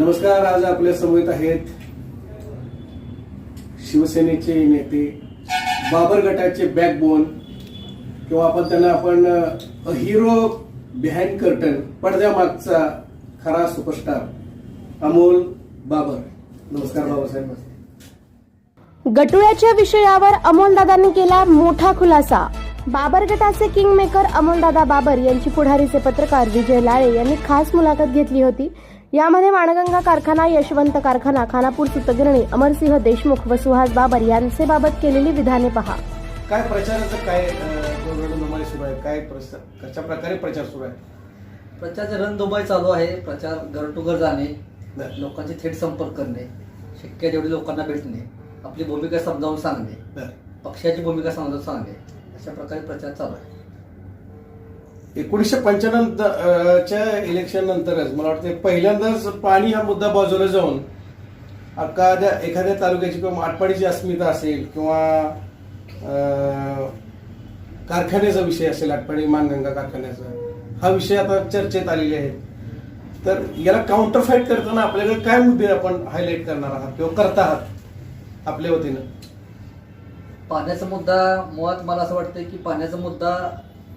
नमस्कार आज आपल्यासमोर आहेत शिवसेनेचे नेते बाबर गटाचे बॅकबोन किंवा आपण त्यांना आपण हिरो बिहाइंड कर्टन पडद्यामागचा खरा सुपरस्टार अमोल बाबर. नमस्कार बाबासाहेब गटुळ्याच्या विषयावर अमोलदादांनी केला मोठा खुलासा. बाबर गटाचे किंगमेकर अमोलदादा बाबर यांची पुढारीचे पत्रकार विजय लाळे यांनी खास मुलाखत घेतली होती. यामध्ये वाणगंगा कारखाना यशवंत कारखाना खानापूर सुतगिरणी अमरसिंह देशमुख व सुहास बाबर यांचे बाबत केलेली विधाने पहा. काय प्रचाराचं काय रणधुमाळी सुरू आहे? काय कशा प्रकारे प्रचार सुरू आहे? प्रचाराचे रणधुमाळी चालू आहे. प्रचार घर टू घर जाणे. लोकांची थेट संपर्क करणे शक्य तेवढी लोकांना भेटणे आपली भूमिका समजावून सांगणे. पक्षाची भूमिका समजावून सांगणे अशा प्रकारे प्रचार चालू आहे. एकोणीसशे पंच्याण्णव च्या इलेक्शन नंतरच मला वाटतं पहिल्यांदाच पाणी हा मुद्दा बाजूला जाऊन एखाद्या एखाद्या तालुक्याची किंवा आटपाडीची अस्मिता असेल किंवा कारखान्याचा विषय असेल आटपाडी मानगंगा कारखान्याचा हा विषय आता चर्चेत आलेले आहेत. तर याला काउंटर फाईट करताना आपल्याकडे काय मुद्दे आपण हायलाईट करणार आहात किंवा करता आहात आपल्या वतीनं? पाण्याचा मुद्दा मुळात मला असं वाटतं की पाण्याचा मुद्दा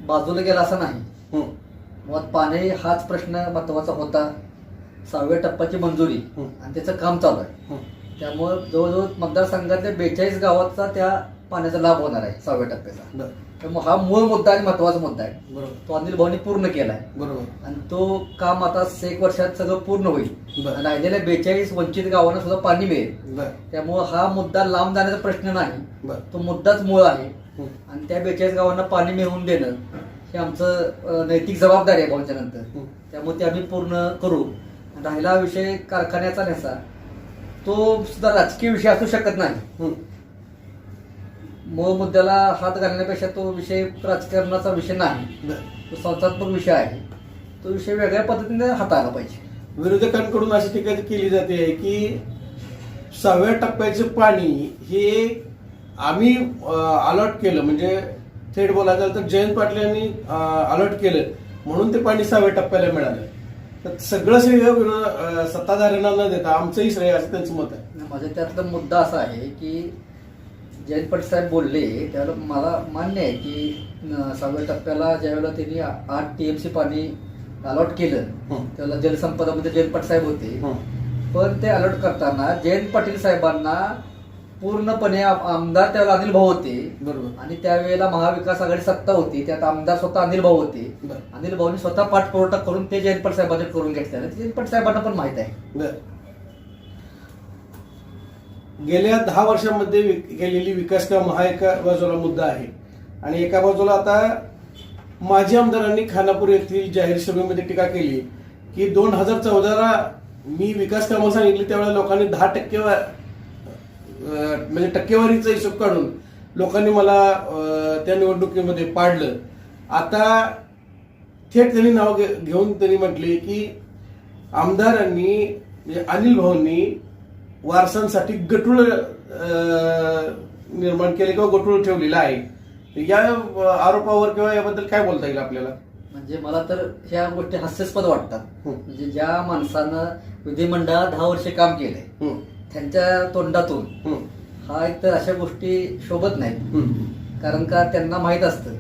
बाजूला गेला असा नाही. हं, मुळात पाणी हाच प्रश्न महत्त्वाचा होता. सहाव्या टप्प्याची मंजुरी. आणि त्याचं काम चालू आहे. त्यामुळं जवळजवळ मतदारसंघातल्या बेचाळीस गावाचा त्या पाण्याचा लाभ होणार आहे सहाव्या टप्प्याचा. बरं. त्यामुळे हा मूळ मुद्दा आणि महत्त्वाचा मुद्दा आहे. बरोबर. तो अनिल भाऊनी पूर्ण केलाय. बरोबर. आणि तो काम आता एक वर्षात सगळं पूर्ण होईल. बरं. राहिलेल्या बेचाळीस वंचित गावांना सुद्धा पाणी मिळेल. बरं. त्यामुळे हा मुद्दा लांब जाण्याचा प्रश्न नाही. बरं. तो मुद्दाच मूळ आहे. हं. आणि त्या बेचाळीस गावांना पाणी मिळवून देणं हे आमचं अं, नैतिक जबाबदारी आहे भाऊच्या नंतर. हं. त्यामुळे ते आम्ही पूर्ण करू. आणि राहिला विषय कारखान्याचा नसा तो सुद्धा राजकीय विषय असू शकत नाही. हं. मूळ मुद्द्याला हात घालण्यापेक्षा तो विषय राजकारणाचा विषय नाही. तो संस्थात्मक विषय आहे. तो विषय वेगळ्या पद्धतीने हाताळला पाहिजे. विरोधकांकडून अशी टीका केली जाते की सहाव्या टप्प्याचे पाणी हे आम्ही अलॉट केलं. म्हणजे थेट बोलायचं तर जयंत पाटील यांनी अलॉट केलं. म्हणून ते पाणी सहाव्या टप्प्याला मिळालं. तर सगळं श्रेय सत्ताधाऱ्यांना न देता आमचंही श्रेय असं त्यांचं मत आहे. माझा त्यातला मुद्दा असा आहे की जयंत पाटील साहेब बोलले त्यावेळेला मला मान्य आहे की सहाव्या टप्प्याला ज्यावेळेला त्यांनी आठ टीएमसी पाणी अलॉट केलं. त्यावेळेला जलसंपदामध्ये जयंत पाटील साहेब होते. पण ते अलॉट करताना जयंत पाटील साहेबांना पूर्णपणे आम- आमदार त्यावेळेला अनिल भाऊ होते बरोबर आणि त्यावेळेला महाविकास आघाडी सत्ता होती त्यात आमदार स्वतः अनिल भाऊ होते. अनिल भाऊनी स्वतः पाठपुरवठा करून ते जयंत साहेबांनी करून घेतलेलं ते जयंत पाटील साहेबांना पण माहीत आहे. गेल्या दहा वर्षांमध्ये केलेली विकास काम हा एका बाजूला मुद्दा आहे. आणि एका बाजूला आता माजी आमदारांनी खानापूर येथील जाहीर सभेमध्ये टीका केली की दोन हजार चौदाला मी विकास कामं सांगितली त्यावेळेला लोकांनी दहा टक्केवार म्हणजे टक्केवारीचा हिशोब काढून लोकांनी मला त्या निवडणुकीमध्ये पाडलं. आता थेट त्यांनी नाव घे- घेऊन त्यांनी म्हटले की आमदारांनी म्हणजे अनिल भाऊंनी वारसांसाठी गटुळ निर्माण केले किंवा गटुळ ठेवलेलं आहे. या आरोपावर किंवा याबद्दल काय बोलता येईल आपल्याला? म्हणजे मला तर ह्या गोष्टी हास्यास्पद वाटतात. म्हणजे ज्या माणसानं विधिमंडळात दहा वर्षे काम केलंय त्यांच्या तोंडातून हं, हा एक तर अशा गोष्टी शोभत नाहीत. कारण का त्यांना माहीत असतं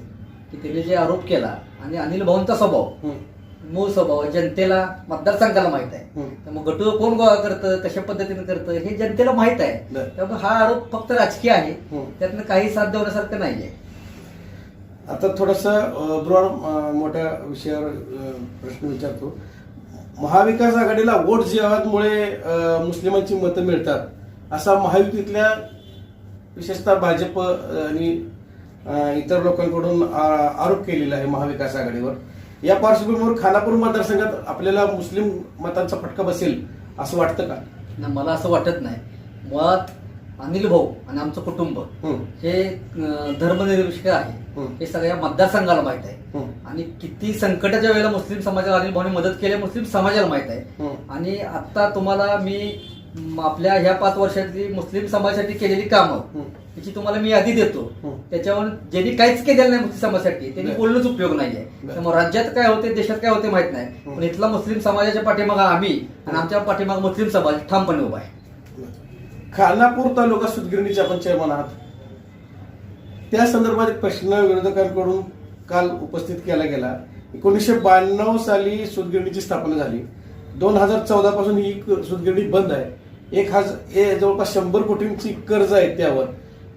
की त्यांनी जे आरोप केला आणि अनिल भाऊंचा स्वभाव मूळ स्वभाव जनतेला मतदारसंघाला माहीत आहे. त्यामुळे गटू कोण गोळा करतं कशा पद्धतीने करतं हे जनतेला माहीत आहे. त्यामुळे हा आरोप फक्त राजकीय आहे. त्यातनं काही साध्य होण्यासारखं नाहीये आता थोडस ब्रॉड मोठ्या विषयावर प्रश्न विचारतो महाविकास आघाडीला वोट जिहादमुळे मुस्लिमांची मतं मिळतात असा महायुतीतल्या विशेषतः भाजप आणि इतर लोकांकडून आरोप केलेला आहे महाविकास आघाडीवर या पार्श्वभूमीवर खानापूर मतदारसंघात आपल्याला मुस्लिम मतांचा फटका बसेल असं वाटतं का? ना मला असं वाटत नाही. मुळात अनिल भाऊ आणि आमचं कुटुंब हं, धर्मनिरपेक्ष आहे. हं. सगळ्या मतदारसंघाला माहीत आहे. आणि किती संकटाच्या वेळेला मुस्लिम समाजाला अनिल भाऊने मदत केली मुस्लिम समाजाला माहीत आहे. आणि आता तुम्हाला मी आपल्या ह्या पाच वर्षातली मुस्लिम समाजासाठी केलेली कामं त्याची तुम्हाला मी यादी देतो. त्याच्यावर ज्यांनी काहीच केलेलं नाही मुस्लिम समाजासाठी त्यांनी. बोलणंच उपयोग नाहीये. त्यामुळे राज्यात काय होते देशात काय होते माहीत नाही. पण इथला मुस्लिम समाजाच्या पाठीमागा आम्ही आणि आमच्या पाठीमागा मुस्लिम समाज ठामपणे उभा आहे. खानापूर तालुका सुदगिरणीचे आपण चेअरमन आहात. त्या संदर्भात एक प्रश्न विरोधकांकडून काल उपस्थित केला गेला. एकोणीसशे ब्याण्णव साली सुदगिरणीची स्थापना झाली. दोन हजार चौदा पासून ही सुदगिरणी बंद आहे. एक हजार जवळपास शंभर कोटींची कर्ज आहेत त्यावर.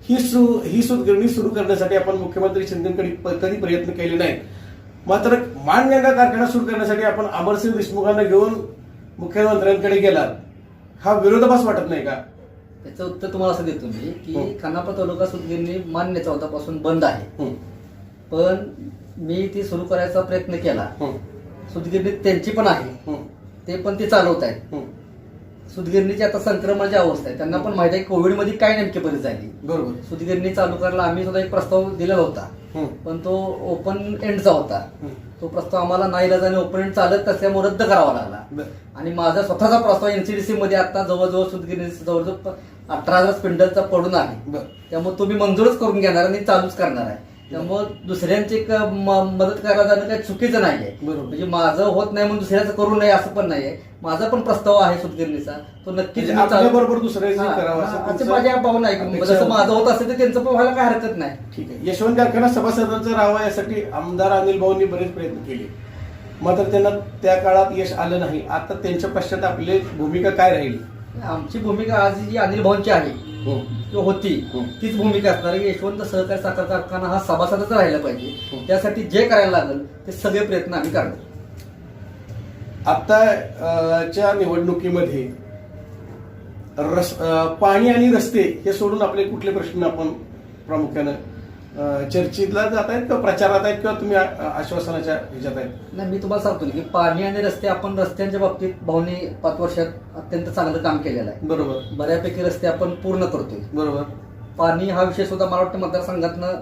ही सु ही सुदगिरणी सुरू करण्यासाठी आपण मुख्यमंत्री शिंदेकडे कधी प्रयत्न केले नाहीत. मात्र मानगंगा कारखाना सुरू करण्यासाठी आपण अमरसिंह देशमुखांना घेऊन मुख्यमंत्र्यांकडे गेलात. हा विरोधाभास वाटत नाही का? त्याचं उत्तर तुम्हाला असं देतो मी की हं. खानापूर तालुका सुदगिरणी मान्य चौथापासून बंद आहे. हं, पण मी ती सुरू करायचा प्रयत्न केला. हं, सुदगिरणी त्यांची पण आहे. ते पण ते चालवत आहेत. सुदगिरणीची आता संक्रमणाची अवस्था आहे. त्यांना पण माहिती आहे कोविडमध्ये काय नेमकी परिस्थिती झाली. बरोबर. सुदगिरणी चालू करायला आम्ही सुद्धा एक प्रस्ताव दिलेला होता. हं, पण तो ओपन एंडचा होता. हं. तो प्रस्ताव आम्हाला नाही आणि ओपन एंड चालत असल्यामुळे रद्द करावा लागला. बरं. आणि माझा स्वतःचा प्रस्ताव एनसीडीसी मध्ये आता जवळजवळ सुदगिरणी जवळजवळ अठरा हजार स्पिंडलचा पडून आहे. बरं. त्यामुळे तुम्ही मंजूरच करून घेणार आणि चालूच करणार आहे. त्यामुळे दुसऱ्यांची मदत करायला जाणं काही चुकीचं नाहीये. बरोबर. म्हणजे माझं होत नाही म्हणून दुसऱ्याचं करू नये असं पण नाहीये. माझा पण प्रस्ताव आहे सुदगिरणीचा तो नक्कीच म्हणजे आपल्याबरोबर दुसऱ्याचं माझ्या भावना आहे जसं. माझं होत असेल तर त्यांचं पण व्हायला काय हरकत नाही. ठीक आहे. यशवंत कारखाना सभासदांचा राहावा यासाठी आमदार अनिल भाऊंनी बरेच प्रयत्न केले. मात्र त्यांना त्या काळात यश आलं नाही. आता त्यांच्या पश्चात आपली भूमिका काय राहील? आमची भूमिका आज जी अनिल भाऊंची आहे. किंवा होती हं. तीच भूमिका असणार की यशवंत सहकारी साखर कारखाना हा सभासदच राहिला पाहिजे हं. त्यासाठी जे करायला लागेल ते सगळे प्रयत्न आम्ही करणार आता च्या निवडणुकीमध्ये रस पाणी आणि रस्ते हे सोडून आपले कुठले प्रश्न आपण प्रामुख्यानं अं, चर्चेतला जात आहेत किंवा प्रचारात आहेत किंवा तुम्ही आश्वासनाच्या ह्याच्यात आहेत? नाही मी तुम्हाला सांगतो की पाणी आणि रस्ते आपण रस्त्यांच्या बाबतीत भाऊनी पाच वर्षात अत्यंत चांगलं काम केलेलं आहे. बरोबर. बऱ्यापैकी रस्ते आपण पूर्ण करतोय. बरोबर. पाणी हा विषय सुद्धा मला वाटतं मतदारसंघातनं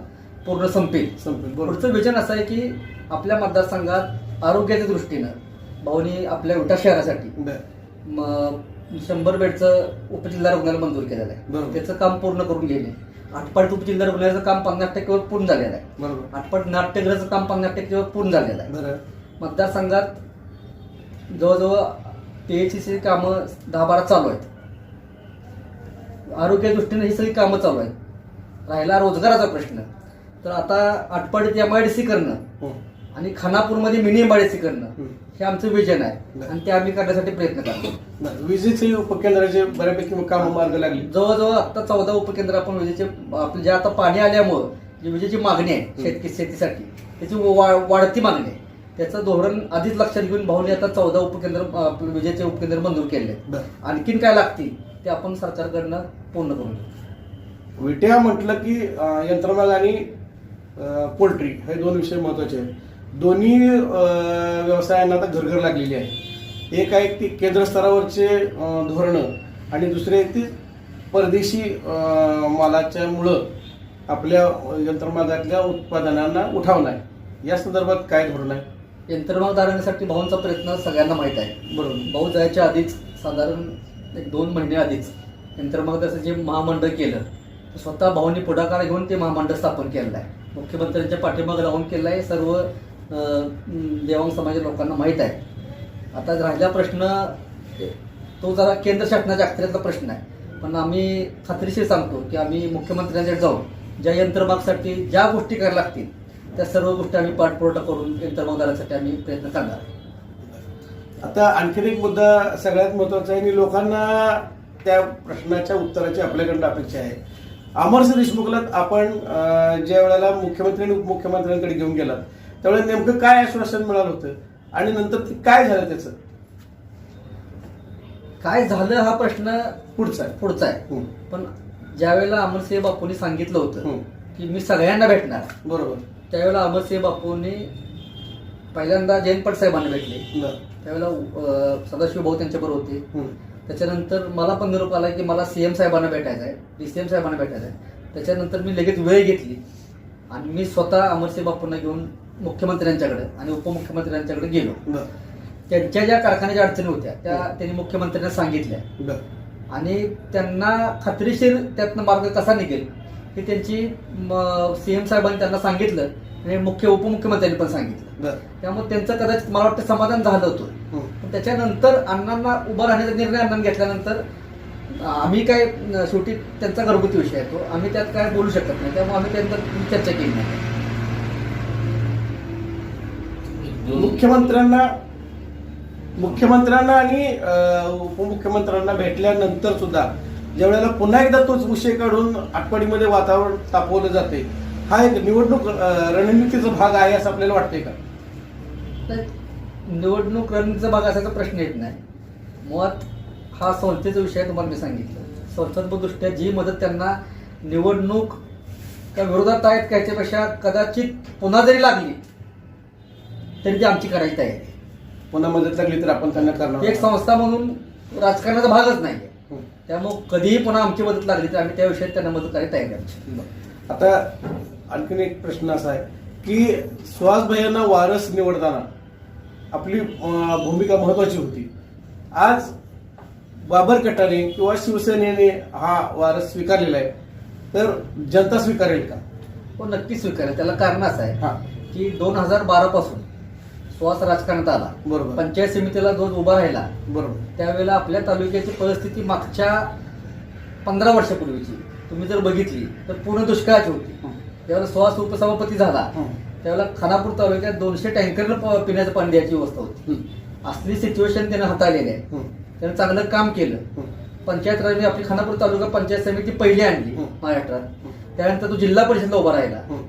पूर्ण संपेल. संपेल बरोबर. पुढचं विजन असं आहे की आपल्या मतदारसंघात आरोग्याच्या दृष्टीनं भाऊनी आपल्या विटा शहरासाठी बरं. म- शंभर बेडचं उपजिल्हा रुग्णालय मंजूर केलेलं आहे. बरोबर. त्याचं काम पूर्ण करून गेले. आटपाडी उपजिल्हा रुग्णालयाचं काम पन्नास टक्केवर पूर्ण झालेलं आहे. बरोबर. नाट्यगृहाचं काम पन्नास टक्केवर पूर्ण झालेलं आहे. बरं. मतदारसंघात जवळजवळ पीएचसीची कामं दहा बारा चालू आहेत. आरोग्य दृष्टीने ही सगळी कामं चालू आहेत. राहिला रोजगाराचा प्रश्न. तर आता आटपाडीत एमआयडीसी करणं. हं. आणि खानापूरमध्ये मिनी एमआयडीसी करणं हं. आमचं विजन आहे. आणि ते आम्ही करण्यासाठी प्रयत्न करतो. विजेचे उपकेंद्राचे बऱ्यापैकी काम मार्ग लागले जवळजवळ आता चौदा उपकेंद्र आपण विजेचे आपले जे आता पाणी आल्यामुळं जी विजेची मागणी आहे शेतकी शेतीसाठी त्याची वाढती मागणी आहे त्याचं धोरण आधीच लक्षात घेऊन भाऊने आता चौदा उपकेंद्र विजेचे उपकेंद्र मंजूर केले. आणखीन काय लागतील ते आपण सरकारकडनं पूर्ण करून. विट्या म्हटलं की यंत्रमाग आणि पोल्ट्री हे दोन विषय महत्त्वाचे आहेत दोन्ही व्यवसायांना आता घरघर लागलेली आहे. एक आहे ती केंद्र स्तरावरचे धोरणं आणि दुसरे आहे ती परदेशी मालाच्या मुळं आपल्या यंत्रमागातल्या उत्पादनांना उठावणं आहे या संदर्भात काय धोरण आहे? यंत्रमाग धारण्यासाठी भाऊंचा प्रयत्न सगळ्यांना माहीत आहे. बरोबर. भाऊ जायच्या आधीच साधारण एक दोन महिने आधीच यंत्रमाग त्याचं जे महामंडळ केलं स्वतः भाऊंनी पुढाकार घेऊन ते महामंडळ स्थापन केलेलं आहे. मुख्यमंत्र्यांच्या पाठीमागे राहून केलं आहे. सर्व देवांग समाजाच्या लोकांना माहीत आहे. आता राहिला प्रश्न तो जरा केंद्र शासनाच्या अखत्यातला प्रश्न आहे. पण आम्ही खात्रीशीर सांगतो की आम्ही मुख्यमंत्र्यांकडे जाऊन ज्या यंत्रमागसाठी ज्या गोष्टी करायला लागतील त्या सर्व गोष्टी आम्ही पाठपुरवठा करून यंत्रमागदारासाठी आम्ही प्रयत्न करणार आता आणखीन एक मुद्दा सगळ्यात महत्त्वाचा आहे आणि लोकांना त्या प्रश्नाच्या उत्तराची आपल्याकडनं अपेक्षा आहे. अमरसिंह देशमुखला आपण ज्या वेळेला मुख्यमंत्री आणि उपमुख्यमंत्र्यांकडे घेऊन गेलात त्यावेळेला नेमकं काय आश्वासन मिळालं होतं? आणि नंतर ते काय झालं त्याचं? काय झालं हा प्रश्न पुढचं आहे. पुढचा आहे. हं, पण ज्यावेळेला अमरसिंह बापूंनी सांगितलं होतं हं. की मी सगळ्यांना भेटणार. बरोबर. त्यावेळेला अमरसिंह बापूंनी पहिल्यांदा जयंत साहेबांना भेटले. बरं. त्यावेळेला अं, सदाशिव भाऊ त्यांच्याबरोबर होते. हं, त्याच्यानंतर मला पण निरोप आला की मला सीएम साहेबांना भेटायचं आहे डीसीएम साहेबांना भेटायचं आहे त्याच्यानंतर मी लगेच वेळ घेतली. आणि मी स्वतः अमरसिंह बापूंना घेऊन मुख्यमंत्र्यांच्याकडे आणि उपमुख्यमंत्र्यांच्याकडे गेलो. त्यांच्या ज्या कारखान्याच्या अडचणी होत्या त्या त्यांनी मुख्यमंत्र्यांना सांगितल्या. आणि त्यांना खात्रीशीर त्यातनं मार्ग कसा निघेल हे त्यांची सीएम साहेबांनी त्यांना सांगितलं आणि मुख्य उपमुख्यमंत्र्यांनी पण सांगितलं. त्यामुळे त्यांचं कदाचित मला वाटतं समाधान झालं होतं. हं. पण त्याच्यानंतर अण्णांना उभं राहण्याचा निर्णय अण्णांनी घेतल्यानंतर आम्ही काय शेवटी त्यांचा घरगुती विषय आहे तो. आम्ही त्यात काय बोलू शकत नाही. त्यामुळे आम्ही त्यांच्यात चर्चा केली नाही. मुख्यमंत्र्यांना मुख्यमंत्र्यांना आणि उपमुख्यमंत्र्यांना भेटल्यानंतर सुद्धा ज्या वेळेला पुन्हा एकदा तोच विषय काढून आटपाडीमध्ये वातावरण तापवलं जाते हा एक निवडणूक रणनीतीचा भाग आहे असं आपल्याला वाटतंय का? निवडणूक रणनीतीचा भाग असायचा प्रश्न येत नाही. मुळात हा संस्थेचा विषय आहे, तुम्हाला मी सांगितलं. संस्थात्मकदृष्ट्या जी मदत त्यांना निवडणूक त्या विरोधात आहेत का याच्यापेक्षा कदाचित पुन्हा जरी लागली तरी ती आमची करायची तयारी आहे. पुन्हा मदत लागली तर आपण त्यांना करणार एक संस्था म्हणून राजकारणाचा भागच नाही. हं. त्यामुळे कधीही पुन्हा आमची मदत लागली तर आम्ही त्या विषयात त्यांना मदत करायला तयार आहे. आता आणखीन एक प्रश्न असा आहे की सुहास भैयांना वारस निवडताना आपली भूमिका महत्वाची होती. आज बाबर कटाने किंवा शिवसेनेने हा वारस स्वीकारलेला आहे. तर जनता स्वीकारेल का? हो नक्की स्वीकारेल. त्याला कारण असं आहे हा. की दोन हजार बारा पासून सुहास राजकारणात आला बरोबर पंचायत समितीला जो उभा राहिला बरोबर त्यावेळेला आपल्या तालुक्याची परिस्थिती मागच्या पंधरा वर्षापूर्वीची तुम्ही जर बघितली तर पूर्ण दुष्काळाची होती हं. त्यावेळेला सुहास उपसभापती झाला हं. त्यावेळेला खानापूर तालुक्यात दोनशे टँकरनं पिण्याचं पाणी द्यायची व्यवस्था होती हं. असली सिच्युएशन त्याने हाताळलेली आहे हं. त्याने चांगलं काम केलं हं. पंचायत राजने आपली खानापूर तालुका पंचायत समिती पहिली आणली हं. महाराष्ट्रात त्यानंतर तो जिल्हा परिषदला उभा राहिला हं.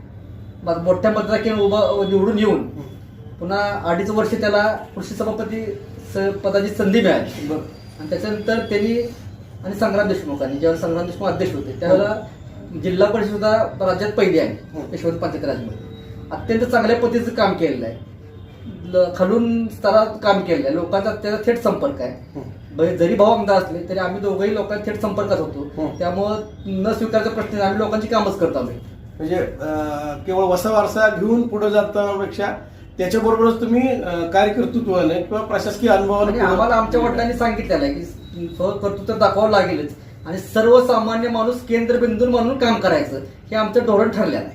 मग मोठ्या मतदाराने उभा निवडून येऊन हं. पुन्हा अडीच वर्ष त्याला कृषी सभापती स- पदाची संधी मिळाली. आणि त्याच्यानंतर त्यांनी आणि संग्राम देशमुखांनी ज्यावेळेला संग्राम देशमुख अध्यक्ष होते त्यावेळेला जिल्हा परिषद सुद्धा राज्यात पहिली आहे हं. यशवंत पंचायत राजमध्ये अत्यंत चांगल्या पद्धतीचं काम केलेलं आहे ल- खालून स्तरात काम केलेलं आहे लोकांचा त्याचा थेट संपर्क आहे हं. जरी भाऊ आमदार असले तरी आम्ही दोघंही लोकांच्या थेट संपर्कात होतो हं. त्यामुळं न स्वीकारचा प्रश्न आम्ही लोकांची कामच करतो आम्ही म्हणजे केवळ वसा वारसा घेऊन पुढे जातापेक्षा त्याच्याबरोबरच तुम्ही कार्यकर्तृत्वाने किंवा प्रशासकीय अनुभवाने आम्हाला आमच्या वडिलांनी सांगितलेलं आहे की स्वकर्तृत्व दाखवावं लागेलच. आणि सर्वसामान्य माणूस केंद्रबिंदू म्हणून काम करायचं. हे आमचं धोरण ठरलेलं आहे.